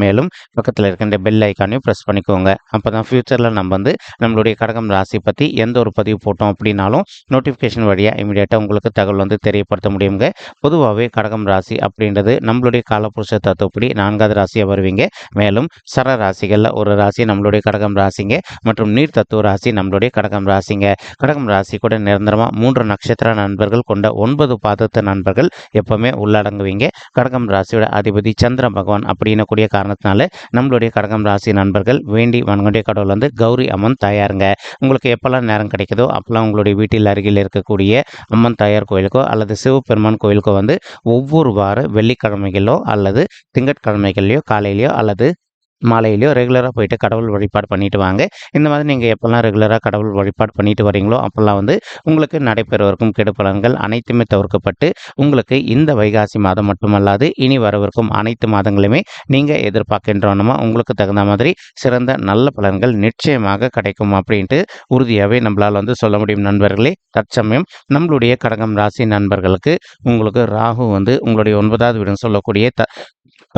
மேலும் பக்கத்தில் இருக்கின்ற பெல் ஐக்கானையும் ப்ரெஸ் பண்ணிக்கோங்க. அப்போ தான் ஃப்யூச்சரில் நம்ம வந்து நம்மளுடைய கடகம் ராசி பற்றி எந்த ஒரு பதிவு போட்டோம் அப்படின்னாலும் நோட்டிஃபிகேஷன் வழியாக இமீடியட்டாக உங்களுக்கு தகவல் வந்து தெரியப்படுத்த முடியுங்க. பொதுவாகவே கடகம் ராசி அப்படின்றது நம்மளுடைய காலப்புருஷ தத்துவப்படி நான்காவது ராசியாக வருவீங்க. மேலும் சர ராசிகளில் ஒரு ராசி நம்மளுடைய கடகம் ராசிங்க. மற்றும் நீர் தத்துவ ராசி நம்மளுடைய கடகம் ராசிங்க. கடகம் ராசி கூட நிரந்தரமாக மூன்று நட்சத்திர நண்பர்கள் கொண்ட ஒன்பது பாதத்து நண்பர்கள் எப்பவுமே உள்ளடங்குவீங்க. கடகம் ராசியோட அதிபதி சந்திர பகவான் அப்படின்னு கூடிய காரணத்தினால நம்மளுடைய கடகம் ராசி நண்பர்கள் வேண்டி வணங்கக்கூடிய கடவுள் வந்து கௌரி அம்மன் தாயாருங்க. உங்களுக்கு எப்போல்லாம் நேரம் கிடைக்குதோ அப்போல்லாம் உங்களுடைய வீட்டில் அருகில் இருக்கக்கூடிய அம்மன் தாயார் கோயிலுக்கோ அல்லது சிவபெருமான் கோயிலுக்கோ வந்து ஒவ்வொரு வார வெள்ளிக்கிழமைகளோ அல்லது திங்கட்கிழமைகள்லையோ காலையிலையோ அல்லது மாலையிலையோ ரெகுலராக போயிட்டு கடவுள் வழிபாடு பண்ணிட்டு வாங்க. இந்த மாதிரி நீங்கள் எப்போல்லாம் ரெகுலராக கடவுள் வழிபாடு பண்ணிட்டு வரீங்களோ அப்போல்லாம் வந்து உங்களுக்கு நடைபெறவிருக்கும் கெடுபலன்கள் அனைத்துமே தவிர்க்கப்பட்டு உங்களுக்கு இந்த வைகாசி மாதம் மட்டுமல்லாது இனி வரவிருக்கும் அனைத்து மாதங்களுமே நீங்கள் எதிர்பார்க்கின்றோன்னா உங்களுக்கு தகுந்த மாதிரி சிறந்த நல்ல பலன்கள் நிச்சயமாக கிடைக்கும் அப்படின்ட்டு உறுதியாகவே நம்மளால் வந்து சொல்ல முடியும் நண்பர்களே. தற்சமயம் நம்மளுடைய கடகம் ராசி நண்பர்களுக்கு உங்களுக்கு ராகு வந்து உங்களுடைய ஒன்பதாவது வீடுன்னு சொல்லக்கூடிய த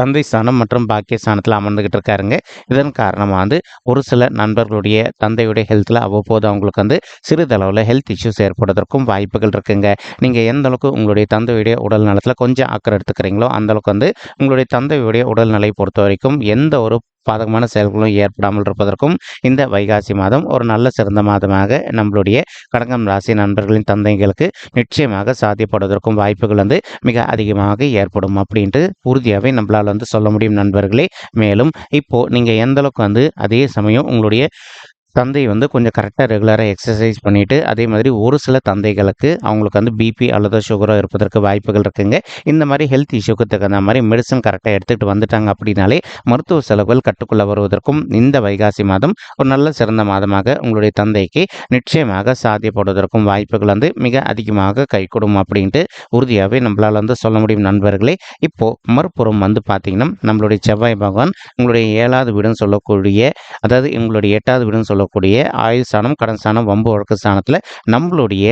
தந்தை ஸ்தானம் மற்றும் பாக்கிய ஸ்தானத்தில் அமர்ந்துக்கிட்டு இருக்காருங்க. இதன் காரணமாக வந்து ஒரு சில நண்பர்களுடைய தந்தையுடைய ஹெல்த்தில் அவ்வப்போது அவங்களுக்கு வந்து சிறிதளவில் ஹெல்த் இஷ்யூஸ் ஏற்படுவதற்கும் வாய்ப்புகள் இருக்குங்க. நீங்கள் எந்த அளவுக்கு உங்களுடைய தந்தையுடைய உடல் நலத்தில் கொஞ்சம் அக்கறை எடுத்துக்கிறீங்களோ அந்த அளவுக்கு வந்து உங்களுடைய தந்தையுடைய உடல்நிலை பொறுத்த வரைக்கும் எந்த ஒரு பாதகமான செயல்களும் ஏற்படாமல் இருப்பதற்கும் இந்த வைகாசி மாதம் ஒரு நல்ல சிறந்த மாதமாக நம்மளுடைய கடகம் ராசி நண்பர்களின் தந்தைகளுக்கு நிச்சயமாக சாத்தியப்படுவதற்கும் வாய்ப்புகள் வந்து மிக அதிகமாக ஏற்படும் அப்படின்ட்டு உறுதியாகவே நம்மளால் வந்து சொல்ல முடியும் நண்பர்களே. மேலும் இப்போது நீங்கள் எந்த அளவுக்கு வந்து அதே சமயம் உங்களுடைய தந்தை வந்து கொஞ்சம் கரெக்டாக ரெகுலராக எக்ஸசைஸ் பண்ணிவிட்டு அதே மாதிரி ஒரு சில தந்தைகளுக்கு அவங்களுக்கு வந்து பிபி அல்லது சுகரோ இருப்பதற்கு வாய்ப்புகள் இருக்குங்க. இந்த மாதிரி ஹெல்த் இஷ்யூக்கு தகுந்த மாதிரி மெடிசன் கரெக்டாக எடுத்துகிட்டு வந்துட்டாங்க அப்படின்னாலே மருத்துவ செலவுகள் கட்டுக்குள்ளே வருவதற்கும் இந்த வைகாசி மாதம் ஒரு நல்ல சிறந்த மாதமாக உங்களுடைய தந்தைக்கு நிச்சயமாக சாத்தியப்படுவதற்கும் வாய்ப்புகள் வந்து மிக அதிகமாக கைகூடும் அப்படின்ட்டு உறுதியாகவே நம்மளால் வந்து சொல்ல முடியும் நண்பர்களே. இப்போது மறுபுறம் வந்து பார்த்திங்கன்னா நம்மளுடைய செவ்வாய் பகவான் உங்களுடைய ஏழாவது வீடுன்னு சொல்லக்கூடிய அதாவது உங்களுடைய எட்டாவது வீடுன்னு சொல்லக்கூடிய ஆயுள் ஸ்தானம் கடன் ஸ்தானம் வம்பு வழக்கு ஸ்தானத்தில் நம்மளுடைய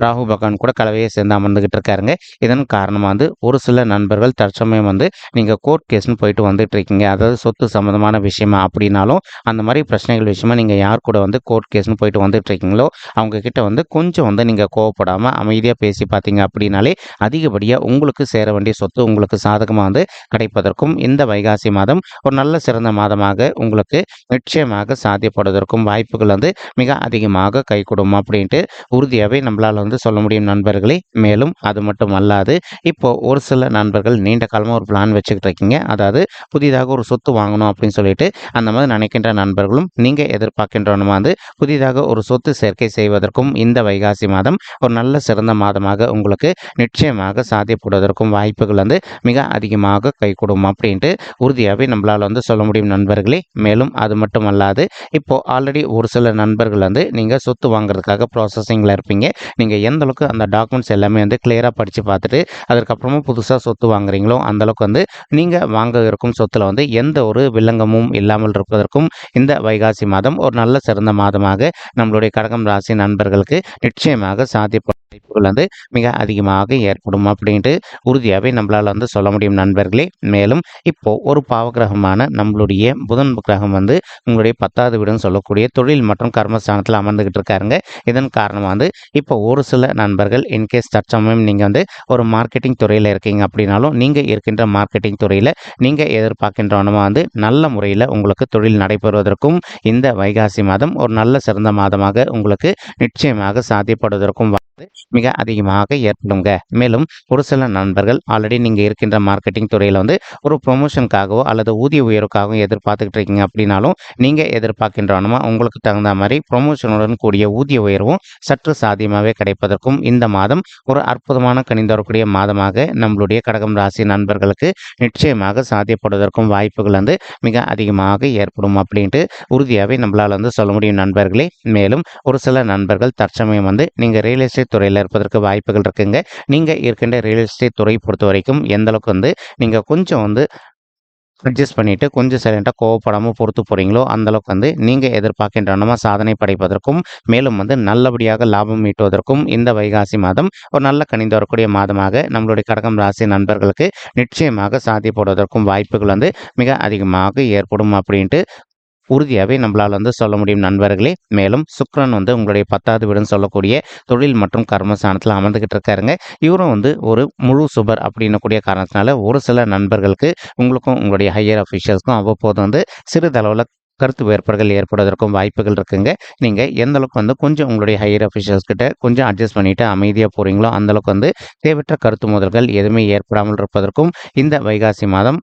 ராகு பகவான் கூட கலவையை சேர்ந்து அமர்ந்துகிட்டு இருக்காருங்க. இதன் காரணமாக வந்து ஒரு சில நண்பர்கள் தற்சமயம் வந்து நீங்கள் கோர்ட் கேஸ்னு போயிட்டு வந்துட்டு இருக்கீங்க. அதாவது சொத்து சம்மந்தமான விஷயமா அப்படின்னாலும் அந்த மாதிரி பிரச்சனைகள் விஷயமா நீங்கள் யார் கூட வந்து கோர்ட் கேஸ்னு போயிட்டு வந்துட்டு இருக்கீங்களோ அவங்க கிட்ட வந்து கொஞ்சம் வந்து நீங்கள் கோவப்படாமல் அமைதியாக பேசி பார்த்தீங்க அப்படின்னாலே அதிகப்படியாக உங்களுக்கு சேர வேண்டிய சொத்து உங்களுக்கு சாதகமாக வந்து கிடைப்பதற்கும் இந்த வைகாசி மாதம் ஒரு நல்ல சிறந்த மாதமாக உங்களுக்கு நிச்சயமாக சாத்தியப்படுவதற்கும் வாய்ப்புகள் வந்து மிக அதிகமாக கைகூடும் அப்படின்ட்டு உறுதியாகவே நம்மளால் வந்து சொல்ல முடியும் நண்பர்களே. மேலும் அது மட்டும் அல்லாது இப்போ ஒரு சில நண்பர்கள் நீண்ட காலமாக ஒரு பிளான் வச்சுக்கிட்டு இருக்கீங்க அதாவது புதிதாக ஒரு சொத்து வாங்கணும் அப்படின்னு சொல்லிட்டு அந்த மாதிரி நினைக்கின்ற நண்பர்களும் நீங்கள் எதிர்பார்க்கின்றவனுமா வந்து புதிதாக ஒரு சொத்து சேர்க்கை செய்வதற்கும் இந்த வைகாசி மாதம் ஒரு நல்ல சிறந்த மாதமாக உங்களுக்கு நிச்சயமாக சாத்தியப்படுவதற்கும் வாய்ப்புகள் வந்து மிக அதிகமாக கைகூடும் அப்படின்ட்டு உறுதியாகவே நம்மளால் வந்து சொல்ல முடியும் நண்பர்களே. மேலும் அது மட்டும் அல்லாது இப்போது ஆல்ரெடி ஒரு சில நண்பர்கள் வந்து நீங்கள் சொத்து வாங்குறதுக்காக ப்ராசஸிங்கில் இருப்பீங்க. நீங்கள் எந்த அளவுக்கு அந்த டாக்குமெண்ட்ஸ் எல்லாமே வந்து கிளியராக படித்து பார்த்துட்டு அதுக்கப்புறமா புதுசாக சொத்து வாங்குறீங்களோ அந்த அளவுக்கு வந்து நீங்கள் வாங்க இருக்கும் சொத்தில் வந்து எந்த ஒரு வில்லங்கமும் இல்லாமல் இருப்பதற்கும் இந்த வைகாசி மாதம் ஒரு நல்ல சிறந்த மாதமாக நம்மளுடைய கடகம் ராசி நண்பர்களுக்கு நிச்சயமாக சாத்தியப்படும். வாய்ப்புகள் வந்து மிக அதிகமாக ஏற்படும் அப்படின்ட்டு உறுதியாகவே நம்மளால் வந்து சொல்ல முடியும் நண்பர்களே. மேலும் இப்போது ஒரு பாவகிரகமான நம்மளுடைய புதன் கிரகம் வந்து உங்களுடைய பத்தாவது வீடுன்னு சொல்லக்கூடிய தொழில் மற்றும் கர்மஸ்தானத்தில் அமர்ந்துகிட்டு இருக்காருங்க. இதன் காரணமாக வந்து இப்போ ஒரு சில நண்பர்கள் இன்கேஸ் தற்சமயம் நீங்கள் வந்து ஒரு மார்க்கெட்டிங் துறையில் இருக்கீங்க அப்படின்னாலும் நீங்கள் இருக்கின்ற மார்க்கெட்டிங் துறையில் நீங்கள் எதிர்பார்க்கின்றவனமாக வந்து நல்ல முறையில் உங்களுக்கு தொழில் நடைபெறுவதற்கும் இந்த வைகாசி மாதம் ஒரு நல்ல சிறந்த மாதமாக உங்களுக்கு நிச்சயமாக சாத்தியப்படுவதற்கும் வந்து மிக அதிகமாக ஏற்படுங்க மேலும் ஒரு சில நண்பர்கள் ஆல்ரெடி நீங்கள் இருக்கின்ற மார்க்கெட்டிங் துறையில் வந்து ஒரு ப்ரொமோஷனுக்காகவோ அல்லது ஊதிய உயர்வுக்காகவும் எதிர்பார்த்துக்கிட்டு இருக்கீங்க அப்படின்னாலும் நீங்கள் எதிர்பார்க்கின்றவனமா உங்களுக்கு தகுந்த மாதிரி ப்ரொமோஷனுடன் கூடிய ஊதிய உயர்வும் சற்று சாத்தியமாகவே கிடைப்பதற்கும் இந்த மாதம் ஒரு அற்புதமான கணிந்து வரக்கூடிய மாதமாக நம்மளுடைய கடகம் ராசி நண்பர்களுக்கு நிச்சயமாக சாத்தியப்படுவதற்கும் வாய்ப்புகள் வந்து மிக அதிகமாக ஏற்படும் அப்படின்ட்டு உறுதியாகவே நம்மளால் வந்து சொல்ல முடியும் நண்பர்களே. மேலும் ஒரு சில நண்பர்கள் தற்சமயம் வந்து நீங்கள் ரியல் எஸ்டேட் துறையில் இருப்பதற்கு வாய்ப்புகள் இருக்குங்க. நீங்கள் இருக்கின்ற ரியல் எஸ்டேட் துறை பொறுத்த வரைக்கும் எந்த அளவுக்கு வந்து நீங்கள் கொஞ்சம் வந்து அட்ஜஸ்ட் பண்ணிவிட்டு கொஞ்சம் சைலண்ட்டாக கோவப்படாமல் பொறுத்து போகிறீங்களோ அந்தளவுக்கு வந்து நீங்கள் எதிர்பார்க்கின்றனமாக சாதனை படைப்பதற்கும் மேலும் வந்து நல்லபடியாக லாபம் ஈட்டுவதற்கும் இந்த வைகாசி மாதம் ஒரு நல்ல கணிந்து வரக்கூடிய மாதமாக நம்மளுடைய கடகம் ராசி நண்பர்களுக்கு நிச்சயமாக சாத்தியப்படுவதற்கும் வாய்ப்புகள் வந்து மிக அதிகமாக ஏற்படும் அப்படின்ட்டு உறுதியாகவே நம்மளால் வந்து சொல்ல முடியும் நண்பர்களே. மேலும் சுக்ரன் வந்து உங்களுடைய பத்தாவது வீடுன்னு சொல்லக்கூடிய தொழில் மற்றும் கர்மஸ்தானத்தில் அமர்ந்துக்கிட்டு இருக்காருங்க. இவரும் வந்து ஒரு முழு சுபர் அப்படின்னக்கூடிய காரணத்தினால ஒரு சில நண்பர்களுக்கு உங்களுக்கும் உங்களுடைய ஹையர் அஃபிஷியல்ஸ்க்கும் அவ்வப்போது வந்து சிறிதளவில் கருத்து வேறுபாடுகள் ஏற்படுவதற்கும் வாய்ப்புகள் இருக்குங்க. நீங்கள் எந்த அளவுக்கு வந்து கொஞ்சம் உங்களுடைய ஹையர் அஃபிஷியல்ஸ் கிட்ட கொஞ்சம் அட்ஜஸ்ட் பண்ணிவிட்டு அமைதியாக போகிறீங்களோ அந்தளவுக்கு வந்து தேவையற்ற கருத்து முதல்கள் எதுவுமே ஏற்படாமல் இருப்பதற்கும் இந்த வைகாசி மாதம்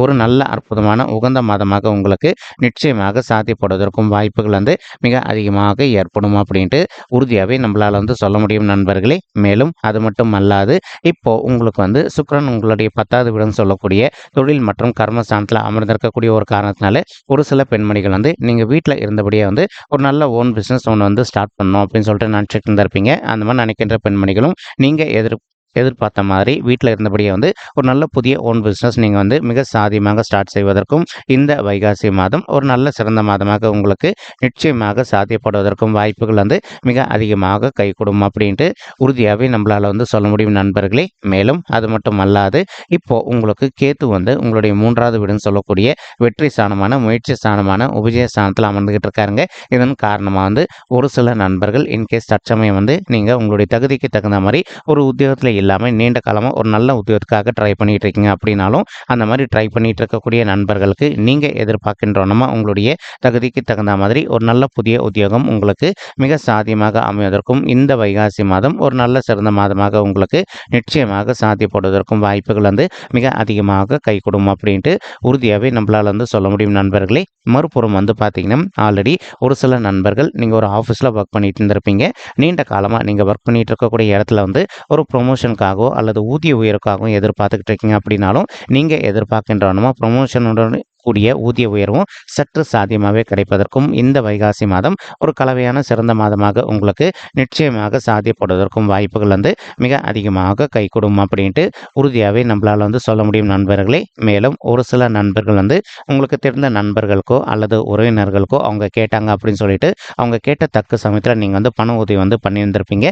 ஒரு நல்ல அற்புதமான உகந்த மாதமாக உங்களுக்கு நிச்சயமாக சாத்தியப்படுவதற்கும் வாய்ப்புகள் வந்து மிக அதிகமாக ஏற்படும் அப்படின்ட்டு உறுதியாகவே நம்மளால் வந்து சொல்ல முடியும் நண்பர்களே. மேலும் அது மட்டும் அல்லாது இப்போ உங்களுக்கு வந்து சுக்ரன் உங்களுடைய பத்தாவது விடம் சொல்லக்கூடிய தொழில் மற்றும் கர்மஸ்தானத்தில் அமர்ந்திருக்கக்கூடிய ஒரு காரணத்தினால ஒரு சில பெண்மணிகள் வந்து நீங்கள் வீட்டில் இருந்தபடியே வந்து ஒரு நல்ல ஓன் பிஸ்னஸ் ஒன்று வந்து ஸ்டார்ட் பண்ணணும் அப்படின்னு சொல்லிட்டு நினச்சிட்டு இருந்திருப்பீங்க. அந்த மாதிரி நினைக்கின்ற பெண்மணிகளும் நீங்கள் எதிர் எதிர்பார்த்த மாதிரி வீட்டில் இருந்தபடியே வந்து ஒரு நல்ல புதிய ஓன் பிஸ்னஸ் நீங்கள் வந்து மிக சாதியமாக ஸ்டார்ட் செய்வதற்கும் இந்த வைகாசி மாதம் ஒரு நல்ல சிறந்த மாதமாக உங்களுக்கு நிச்சயமாக சாத்தியப்படுவதற்கும் வாய்ப்புகள் வந்து மிக அதிகமாக கைகூடும் அப்படின்ட்டு உறுதியாகவே நம்மளால் வந்து சொல்ல முடியும் நண்பர்களே. மேலும் அது மட்டும் அல்லாது இப்போ உங்களுக்கு கேத்து வந்து உங்களுடைய மூன்றாவது வீடுன்னு சொல்லக்கூடிய வெற்றி ஸ்தானமான முயற்சி ஸ்தானமான உபஜய ஸ்தானத்தில் அமர்ந்துகிட்டு இருக்காருங்க. இதன் காரணமாக வந்து ஒரு சில நண்பர்கள் இன்கேஸ் தற்சமயம் வந்து நீங்கள் உங்களுடைய தகுதிக்கு தகுந்த மாதிரி ஒரு உத்தியோகத்தில் இல்லாமல் நீண்ட காலமாக ஒரு நல்ல உத்தியோகத்துக்காக ட்ரை பண்ணிகிட்டு இருக்கீங்க அப்படின்னாலும் அந்த மாதிரி ட்ரை பண்ணிகிட்டு இருக்கக்கூடிய நண்பர்களுக்கு நீங்கள் எதிர்பார்க்கின்றோன்னா உங்களுடைய தகுதிக்கு தகுந்த மாதிரி ஒரு நல்ல புதிய உத்தியோகம் உங்களுக்கு மிக சாத்தியமாக அமைவதற்கும் இந்த வைகாசி மாதம் ஒரு நல்ல சிறந்த மாதமாக உங்களுக்கு நிச்சயமாக சாத்தியப்படுவதற்கும் வாய்ப்புகள் வந்து மிக அதிகமாக கை கொடுக்கும் அப்படின்ட்டு உறுதியாகவே நம்மளால் வந்து சொல்ல முடியும் நண்பர்களே. மறுபுறம் வந்து பார்த்தீங்கன்னா ஆல்ரெடி ஒரு சில நண்பர்கள் நீங்கள் ஒரு ஆஃபீஸில் ஒர்க் பண்ணிட்டு இருந்திருப்பீங்க. நீண்ட காலமாக நீங்கள் ஒர்க் பண்ணிட்டு இருக்கக்கூடிய இடத்துல வந்து ஒரு ப்ரொமோஷன் ப்ரொமோஷனுக்காகவோ அல்லது ஊதிய உயர்வுக்காகவும் எதிர்பார்த்துக்கிட்டு இருக்கீங்க அப்படின்னாலும் நீங்கள் எதிர்பார்க்கின்றவனுமா ப்ரொமோஷனுடன் கூடிய ஊதிய உயர்வும் சற்று சாத்தியமாகவே கிடைப்பதற்கும் இந்த வைகாசி மாதம் ஒரு கலவையான சிறந்த மாதமாக உங்களுக்கு நிச்சயமாக சாத்தியப்படுவதற்கும் வாய்ப்புகள் வந்து மிக அதிகமாக கைகூடும் அப்படின்ட்டு உறுதியாகவே நம்மளால் வந்து சொல்ல முடியும் நண்பர்களே. மேலும் ஒரு சில நண்பர்கள் வந்து உங்களுக்கு தெரிந்த நண்பர்களுக்கோ அல்லது உறவினர்களுக்கோ அவங்க கேட்டாங்க அப்படின்னு சொல்லிட்டு அவங்க கேட்ட தக்க சமயத்தில் நீங்கள் வந்து பண உதவி வந்து பண்ணியிருந்திருப்பீங்க.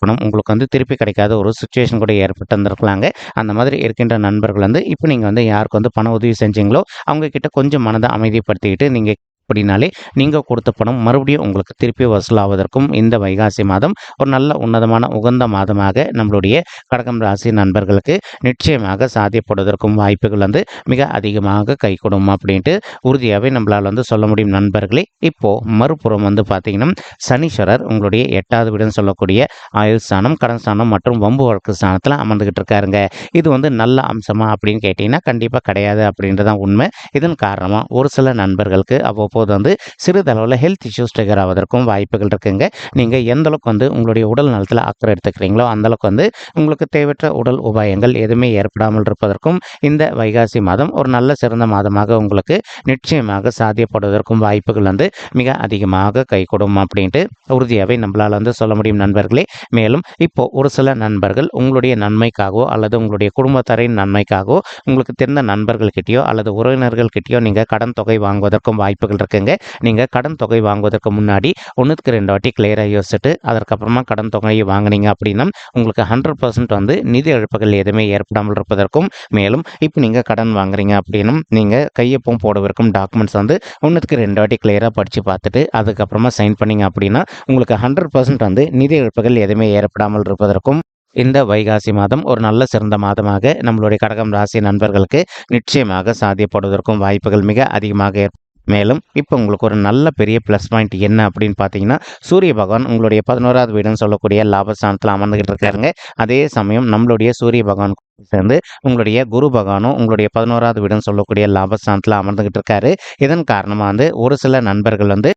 பணம் உங்களுக்கு வந்து திருப்பி கிடைக்காத ஒரு சுச்சுவேஷன் கூட ஏற்பட்டு வந்திருக்கலாங்க. அந்த மாதிரி இருக்கின்ற நண்பர்கள் வந்து இப்போ நீங்கள் வந்து யாருக்கு வந்து பண உதவி செஞ்சீங்களோ அவங்கக்கிட்ட கொஞ்சம் மனதை அமைதிப்படுத்திக்கிட்டு நீங்கள் அப்படின்னாலே நீங்கள் கொடுத்த பணம் மறுபடியும் உங்களுக்கு திருப்பி வசூலாவதற்கும் இந்த வைகாசி மாதம் ஒரு நல்ல உன்னதமான உகந்த மாதமாக நம்மளுடைய கடகம் ராசி நண்பர்களுக்கு நிச்சயமாக சாத்தியப்படுவதற்கும் வாய்ப்புகள் வந்து மிக அதிகமாக கை கொடுக்கும் அப்படின்ட்டு உறுதியாகவே நம்மளால் வந்து சொல்ல முடியும் நண்பர்களே. இப்போது மறுபுறம் வந்து பார்த்தீங்கன்னா சனீஸ்வரர் உங்களுடைய எட்டாவது வீடுன்னு சொல்லக்கூடிய ஆயுள் ஸ்தானம் கடன் ஸ்தானம் மற்றும் வம்பு வழக்கு ஸ்தானத்தில் அமர்ந்துகிட்டு இருக்காருங்க. இது வந்து நல்ல அம்சமா அப்படின்னு கேட்டிங்கன்னா கண்டிப்பாக கிடையாது அப்படின்றதான் உண்மை. இதன் காரணமாக ஒரு சில நண்பர்களுக்கு அவ்வப்போது போது வந்து சிறிதளவில் ஹெல்த் இஷ்யூஸ் ட்ரிகர் ஆவதற்கும் வாய்ப்புகள் இருக்குங்க. நீங்கள் எந்த அளவுக்கு வந்து உங்களுடைய உடல் நலத்தில் அக்கறை எடுத்துக்கிறீங்களோ அந்தளவுக்கு வந்து உங்களுக்கு தேவையற்ற உடல் உபாயங்கள் எதுவுமே ஏற்படாமல் இருப்பதற்கும் இந்த வைகாசி மாதம் ஒரு நல்ல சிறந்த மாதமாக உங்களுக்கு நிச்சயமாக சாத்தியப்படுவதற்கும் வாய்ப்புகள் வந்து மிக அதிகமாக கைகூடும் அப்படின்ட்டு உறுதியாகவே நம்மளால் வந்து சொல்ல முடியும் நண்பர்களே. மேலும் இப்போ ஒரு சில நண்பர்கள் உங்களுடைய நன்மைக்காகவோ அல்லது உங்களுடைய குடும்பத்தாரின் நன்மைக்காகவோ உங்களுக்கு தெரிந்த நண்பர்கள்கிட்டயோ அல்லது உறவினர்கள்கிட்டயோ நீங்கள் கடன் தொகை வாங்குவதற்கும் வாய்ப்புகள் இருக்குங்க. நீங்கள் கடன் தொகை வாங்குவதற்கு முன்னாடி ஒன்றுக்கு ரெண்டு வாட்டி கிளியராக யோசிச்சுட்டு அதற்கப்புறமா கடன் தொகையை வாங்கினீங்க அப்படின்னா உங்களுக்கு ஹண்ட்ரட் பர்சன்ட் வந்து நிதி இழப்புகள் எதுவுமே ஏற்படாமல் இருப்பதற்கும் மேலும் இப்போ நீங்கள் கடன் வாங்குறீங்க அப்படின்னும் நீங்கள் கையொப்பம் போடுவதற்கும் டாக்குமெண்ட்ஸ் வந்து ஒன்றுக்கு ரெண்டு வாட்டி கிளியராக படித்து பார்த்துட்டு அதுக்கப்புறமா சைன் பண்ணிங்க அப்படின்னா உங்களுக்கு ஹண்ட்ரட் பர்சன்ட் வந்து நிதி இழப்புகள் எதுவுமே ஏற்படாமல் இருப்பதற்கும் இந்த வைகாசி மாதம் ஒரு நல்ல சிறந்த மாதமாக நம்மளுடைய கடகம் ராசி நண்பர்களுக்கு நிச்சயமாக சாத்தியப்படுவதற்கும் வாய்ப்புகள் மிக அதிகமாக மேலும் இப்போ உங்களுக்கு ஒரு நல்ல பெரிய ப்ளஸ் பாயிண்ட் என்ன அப்படின்னு பார்த்தீங்கன்னா சூரிய பகவான் உங்களுடைய பதினோராவது வீடுன்னு சொல்லக்கூடிய லாபஸ்தானத்தில் அமர்ந்துகிட்டு இருக்காருங்க. அதே சமயம் நம்மளுடைய சூரிய பகவான் சேர்ந்து உங்களுடைய குரு பகவானும் உங்களுடைய பதினோராவது வீடுன்னு சொல்லக்கூடிய லாபஸ்தானத்தில் அமர்ந்துகிட்டு இருக்காரு. இதன் காரணமாக வந்து ஒரு சில நண்பர்கள் வந்து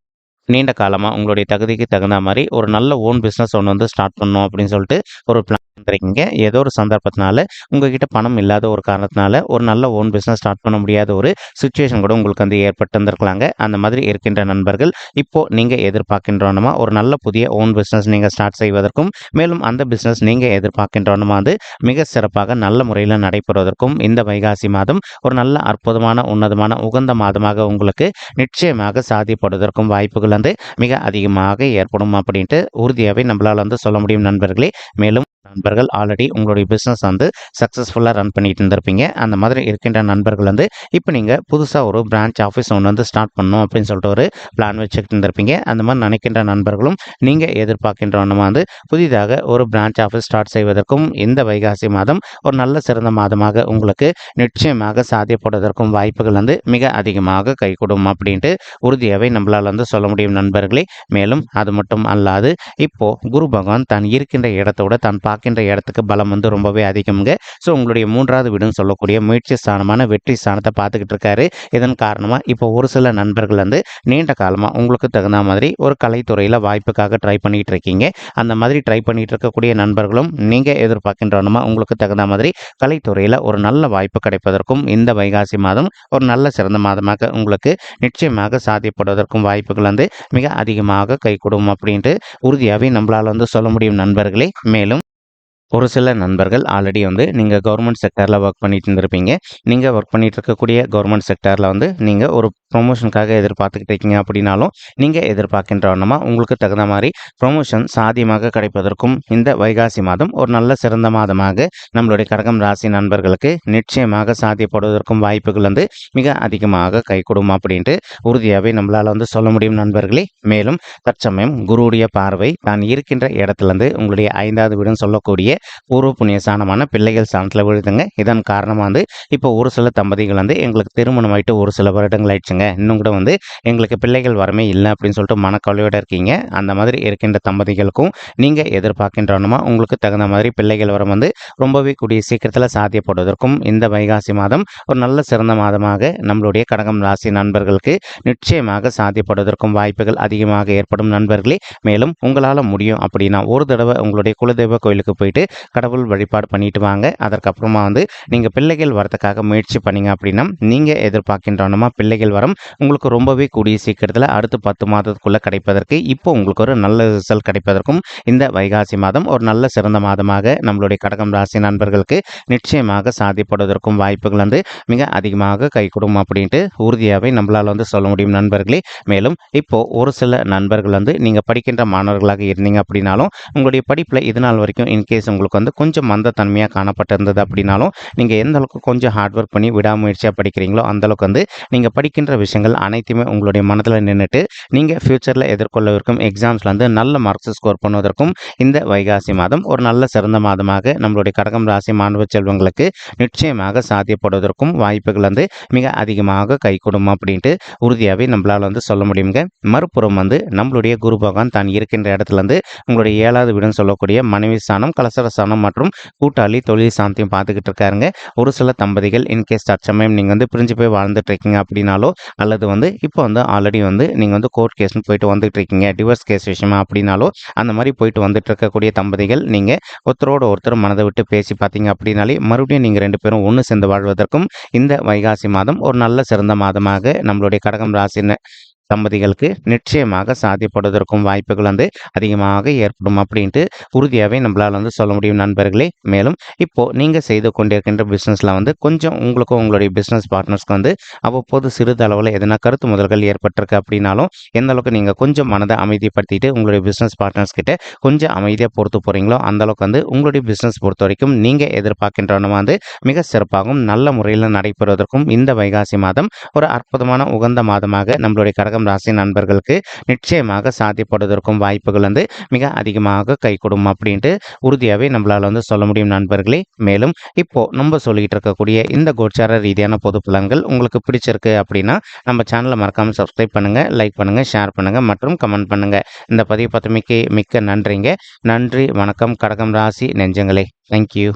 நீண்ட காலமாக உங்களுடைய தகுதிக்கு தகுந்த மாதிரி ஒரு நல்ல ஓன் பிஸ்னஸ் ஒன்று வந்து ஸ்டார்ட் பண்ணணும் அப்படின்னு சொல்லிட்டு ஒரு பிளான் இருக்கீங்க ஏதோ ஒரு சந்தர்ப்பத்தினால உங்ககிட்ட பணம் இல்லாத ஒரு காரணத்தினால ஒரு நல்ல ஓன் பிஸ்னஸ் ஸ்டார்ட் பண்ண முடியாத ஒரு சுச்சுவேஷன் கூட உங்களுக்கு வந்து ஏற்பட்டு இருந்திருக்கலாங்க அந்த மாதிரி இருக்கின்ற நண்பர்கள் இப்போ நீங்கள் எதிர்பார்க்கின்றோனமா ஒரு நல்ல புதிய ஓன் பிஸ்னஸ் நீங்கள் ஸ்டார்ட் செய்வதற்கும் மேலும் அந்த பிஸ்னஸ் நீங்கள் எதிர்பார்க்கின்றோனமா வந்து மிக சிறப்பாக நல்ல முறையில் நடைபெறுவதற்கும் இந்த வைகாசி மாதம் ஒரு நல்ல அற்புதமான உன்னதமான உகந்த மாதமாக உங்களுக்கு நிச்சயமாக சாதிப்படுவதற்கும் வாய்ப்புகள் வந்து மிக அதிகமாக ஏற்படும் அப்படின்ட்டு உறுதியாகவே நம்மளால் வந்து சொல்ல முடியும் நண்பர்களே. மேலும் நண்பர்கள் ஆல்ரெடி உங்களுடைய பிஸ்னஸ் வந்து சக்ஸஸ்ஃபுல்லாக ரன் பண்ணிட்டு இருந்திருப்பீங்க. அந்த மாதிரி இருக்கின்ற நண்பர்கள் வந்து இப்போ நீங்கள் புதுசாக ஒரு பிரான்ச் ஆஃபீஸ் ஒன்று வந்து ஸ்டார்ட் பண்ணணும் அப்படின்னு சொல்லிட்டு ஒரு பிளான் வச்சுக்கிட்டு இருந்திருப்பீங்க. அந்த மாதிரி நினைக்கின்ற நண்பர்களும் நீங்கள் எதிர்பார்க்கின்ற ஒன்றுமா வந்து புதிதாக ஒரு பிரான்ச் ஆஃபீஸ் ஸ்டார்ட் செய்வதற்கும் இந்த வைகாசி மாதம் ஒரு நல்ல சிறந்த மாதமாக உங்களுக்கு நிச்சயமாக சாத்தியப்படுவதற்கும் வாய்ப்புகள் வந்து மிக அதிகமாக கைகூடும் அப்படின்ட்டு உறுதியாகவே நம்மளால் வந்து சொல்ல முடியும் நண்பர்களே. மேலும் அது மட்டும் அல்லாது இப்போ குரு பகவான் தான் இருக்கின்ற இடத்தோட தான் பார்க்கின்ற இடத்துக்கு பலம் வந்து ரொம்பவே அதிகம்ங்க. ஸோ உங்களுடைய மூன்றாவது வீடுன்னு சொல்லக்கூடிய முயற்சி ஸ்தானமான வெற்றி ஸ்தானத்தை பார்த்துக்கிட்டு இருக்காரு. இதன் காரணமாக இப்போ ஒரு சில நண்பர்கள் வந்து நீண்ட காலமாக உங்களுக்கு தகுந்த மாதிரி ஒரு கலைத்துறையில் வாய்ப்புக்காக ட்ரை பண்ணிகிட்டு இருக்கீங்க. அந்த மாதிரி ட்ரை பண்ணிகிட்டு இருக்கக்கூடிய நண்பர்களும் நீங்கள் எதிர்பார்க்கின்றவனுமா உங்களுக்கு தகுந்த மாதிரி கலைத்துறையில் ஒரு நல்ல வாய்ப்பு கிடைப்பதற்கும் இந்த வைகாசி மாதம் ஒரு நல்ல சிறந்த மாதமாக உங்களுக்கு நிச்சயமாக சாத்தியப்படுவதற்கும் வாய்ப்புகள் வந்து மிக அதிகமாக கைகூடும் அப்படின்ட்டு உறுதியாகவே நம்மளால் வந்து சொல்ல முடியும் நண்பர்களே. மேலும் ஒரு சில நண்பர்கள் ஆல்ரெடி வந்து நீங்கள் கவர்மெண்ட் செக்டரில் ஒர்க் பண்ணிட்டு இருந்திருப்பீங்க. நீங்கள் ஒர்க் பண்ணிட்டு இருக்கக்கூடிய கவர்மெண்ட் செக்டரில் வந்து நீங்கள் ஒரு ப்ரொமோஷனுக்காக எதிர்பார்த்துக்கிட்டு இருக்கீங்க அப்படின்னாலும் நீங்கள் எதிர்பார்க்கின்ற வண்ணமாக உங்களுக்கு தகுந்த மாதிரி ப்ரொமோஷன் சாதியமாக கிடைப்பதற்கும் இந்த வைகாசி மாதம் ஒரு நல்ல சிறந்த மாதமாக நம்மளுடைய கடகம் ராசி நண்பர்களுக்கு நிச்சயமாக சாத்தியப்படுவதற்கும் வாய்ப்புகள் வந்து மிக அதிகமாக கைகூடும் அப்படின்ட்டு உறுதியாகவே நம்மளால் வந்து சொல்ல முடியும் நண்பர்களே. மேலும் தற்சமயம் குருவுடைய பார்வை தான் இருக்கின்ற இடத்துலேருந்து உங்களுடைய ஐந்தாவது வீடுன்னு சொல்லக்கூடிய பூர்வ புண்ணிய ஸ்தானமான பிள்ளைகள் ஸ்தானத்தில் விழுதுங்க. இதன் காரணமாக வந்து இப்போ ஒரு சில தம்பதிகள் வந்து எங்களுக்கு திருமணம் ஆகிட்டு ஒரு சில வருடங்கள் ஆயிடுச்சுங்க. இன்னும் கூட வந்து எங்களுக்கு பிள்ளைகள் வரமே இல்லை அப்படின்னு சொல்லிட்டு மனக்கவலையோடு இருக்கீங்க. அந்த மாதிரி இருக்கின்ற தம்பதிகளுக்கும் நீங்கள் எதிர்பார்க்கின்றனமா உங்களுக்கு தகுந்த மாதிரி பிள்ளைகள் வரம் வந்து ரொம்பவே கூடிய சீக்கிரத்தில் சாத்தியப்படுவதற்கும் இந்த வைகாசி மாதம் ஒரு நல்ல சிறந்த மாதமாக நம்மளுடைய கடகம் ராசி நண்பர்களுக்கு நிச்சயமாக சாத்தியப்படுவதற்கும் வாய்ப்புகள் அதிகமாக ஏற்படும் நண்பர்களே. மேலும் உங்களால் முடியும் அப்படின்னா ஒரு தடவை உங்களுடைய குலதெய்வ கோயிலுக்கு போயிட்டு கடவுள் வழிபாடு பண்ணிட்டு வாங்க. அதற்கப்புறமா வந்து நீங்கள் பிள்ளைகள் வரத்துக்காக முயற்சி பண்ணீங்க அப்படின்னா நீங்கள் எதிர்பார்க்கின்றனமா பிள்ளைகள் வரம் உங்களுக்கு ரொம்பவே கூடிய சீக்கிரத்தில் அடுத்த பத்து மாதத்துக்குள்ளே கிடைப்பதற்கு இப்போ உங்களுக்கு ஒரு நல்ல ரிசல்ட் கிடைப்பதற்கும் இந்த வைகாசி மாதம் ஒரு நல்ல சிறந்த மாதமாக நம்மளுடைய கடகம் ராசி நண்பர்களுக்கு நிச்சயமாக சாதிப்படுவதற்கும் வாய்ப்புகள் வந்து மிக அதிகமாக கைகூடும் அப்படின்ட்டு உறுதியாகவே நம்மளால் வந்து சொல்ல முடியும் நண்பர்களே. மேலும் இப்போ ஒரு சில நண்பர்கள் வந்து நீங்கள் படிக்கின்ற மாணவர்களாக இருந்தீங்க அப்படின்னாலும் உங்களுடைய படிப்பில் இது நாள் வரைக்கும் இன்கேஸ் உங்களுக்கு வந்து கொஞ்சம் மந்தத்தன்மையாக காணப்பட்டிருந்தது அப்படின்னாலும் நீங்கள் எந்த அளவுக்கு கொஞ்சம் ஹார்ட் ஒர்க் பண்ணி விடாமுயற்சியாக படிக்கிறீங்களோ அந்த அளவுக்கு வந்து நீங்கள் படிக்கின்ற விஷயங்கள் அனைத்துமே உங்களுடைய மனதில் நின்றுட்டு நீங்கள் ஃப்யூச்சரில் எதிர்கொள்ளவிருக்கும் எக்ஸாம்ஸில் வந்து நல்ல மார்க்ஸ் ஸ்கோர் பண்ணுவதற்கும் இந்த வைகாசி மாதம் ஒரு நல்ல சிறந்த மாதமாக நம்மளுடைய கடகம் ராசி மாணவ செல்வங்களுக்கு நிச்சயமாக சாத்தியப்படுவதற்கும் வாய்ப்புகள் வந்து மிக அதிகமாக கைகூடும் அப்படின்ட்டு உறுதியாகவே நம்மளால் வந்து சொல்ல முடியுங்க மறுபுறம் வந்து நம்மளுடைய குரு பகவான் தான் இருக்கின்ற இடத்துல இருந்து உங்களுடைய ஏழாவது வீடுன்னு சொல்லக்கூடிய மனைவி ஸ்தானம் கலச ஸ்தானம் மற்றும் கூட்டாளி தொழில் சாந்தியும் பார்த்துக்கிட்டு இருக்காருங்க. ஒரு சில தம்பதிகள் இன்கேஸ் தற்சமயம் நீங்கள் வந்து பிரிஞ்சு போய் வாழ்ந்துட்டு இருக்கீங்க அப்படின்னாலோ அல்லது வந்து இப்போ வந்து ஆல்ரெடி வந்து நீங்கள் வந்து கோர்ட் கேஸ்னு போயிட்டு வந்துட்டு இருக்கீங்க. டிவோர்ஸ் கேஸ் விஷயமா அப்படின்னாலோ அந்த மாதிரி போயிட்டு வந்துட்டு இருக்கக்கூடிய தம்பதிகள் நீங்கள் ஒருத்தரோட ஒருத்தர் மனதை விட்டு பேசி பார்த்தீங்க அப்படின்னாலே மறுபடியும் நீங்கள் ரெண்டு பேரும் ஒன்று சேர்ந்து வாழ்வதற்கும் இந்த வைகாசி மாதம் ஒரு நல்ல சிறந்த மாதமாக நம்மளுடைய கடகம் ராசின தம்பதிகளுக்கு நிச்சயமாக சாத்தியப்படுவதற்கும் வாய்ப்புகள் வந்து அதிகமாக ஏற்படும் அப்படின்ட்டு உறுதியாகவே நம்மளால் வந்து சொல்ல முடியும் நண்பர்களே. மேலும் இப்போ நீங்கள் செய்து கொண்டிருக்கின்ற பிஸ்னஸில் வந்து கொஞ்சம் உங்களுக்கும் உங்களுடைய பிஸ்னஸ் பார்ட்னர்ஸ்க்கு வந்து அவ்வப்போது சிறிதளவில் எதனா கருத்து முதல்கள் ஏற்பட்டிருக்கு அப்படின்னாலும் எந்த அளவுக்கு நீங்கள் கொஞ்சம் மனதை அமைதிப்படுத்திட்டு உங்களுடைய பிஸ்னஸ் பார்ட்னர்ஸ் கிட்ட கொஞ்சம் அமைதியாக பொறுத்து போகிறீங்களோ அந்தளவுக்கு வந்து உங்களுடைய பிஸ்னஸ் பொறுத்த வரைக்கும் நீங்கள் எதிர்பார்க்கின்றவன வந்து மிக சிறப்பாகவும் நல்ல முறையில் நடைபெறுவதற்கும் இந்த வைகாசி மாதம் ஒரு அற்புதமான உகந்த மாதமாக நம்மளுடைய கடகம் கடகம் ராசி நண்பர்களுக்கு நிச்சயமாக சாத்தியப்படுவதற்கும் வாய்ப்புகள் வந்து மிக அதிகமாக கைகூடும் அப்படின்ட்டு உறுதியாகவே நம்மளால் வந்து சொல்ல முடியும் நண்பர்களே. மேலும் இப்போ நம்ம சொல்லிக்கிட்டு இருக்கக்கூடிய இந்த கோச்சார ரீதியான பொது பலன்கள் உங்களுக்கு பிடிச்சிருக்கு அப்படின்னா நம்ம சேனலை மறக்காமல் சப்ஸ்கிரைப் பண்ணுங்கள் லைக் பண்ணுங்கள் ஷேர் பண்ணுங்கள் மற்றும் கமெண்ட் பண்ணுங்கள் இந்த பதிவு பத்தமைக்கு மிக்க நன்றிங்க. நன்றி வணக்கம் கடகம் ராசி நெஞ்சங்களே. தேங்க்யூ